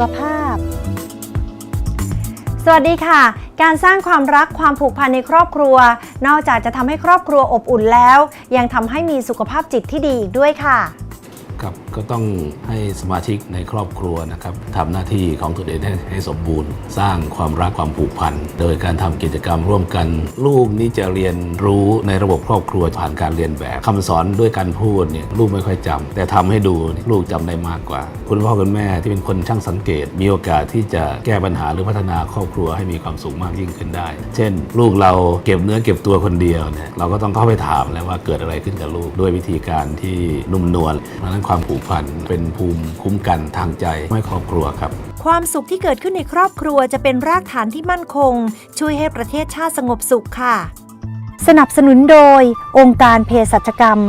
ขภาพ สวัสดีค่ะ การสร้างความรักความผูกพันในครอบครัว นอกจากจะทำให้ครอบครัวอบอุ่นแล้ว ยังทำให้มีสุขภาพจิตที่ดีอีกด้วยค่ะ ครับก็ต้องให้สมาชิกในครอบครัวนะครับทำหน้าที่ของตนเองให้ให้สมบูรณ์ สร้างความรักความผูกพันโดยการทำกิจกรรมร่วมกัน ลูกนี่จะเรียนรู้ในระบบครอบครัวผ่านการเรียนแบบคำสอนด้วยการพูดเนี่ยลูกไม่ค่อยจำแต่ทำให้ดูลูกจำได้มากกว่า คุณพ่อคุณแม่ที่เป็นคนช่างสังเกต มีโอกาสที่จะแก้ปัญหาหรือพัฒนาครอบครัวให้มีความสุขมากยิ่งขึ้นได้ เช่น ลูกเราเก็บเนื้อเก็บตัวคนเดียวเนี่ยเราก็ต้องเข้าไปถามแล้วว่าเกิดอะไรขึ้นกับลูกด้วยวิธีการที่นุ่มนวลเพราะนั้นความผูกพัน เป็นภูมิคุ้มกันทางใจไม่ครอบครัวครับ ความสุขที่เกิดขึ้นในครอบครัวจะเป็นรากฐานที่มั่นคง ช่วยให้ประเทศชาติสงบสุขค่ะ สนับสนุนโดย องค์การเภสัชกรรม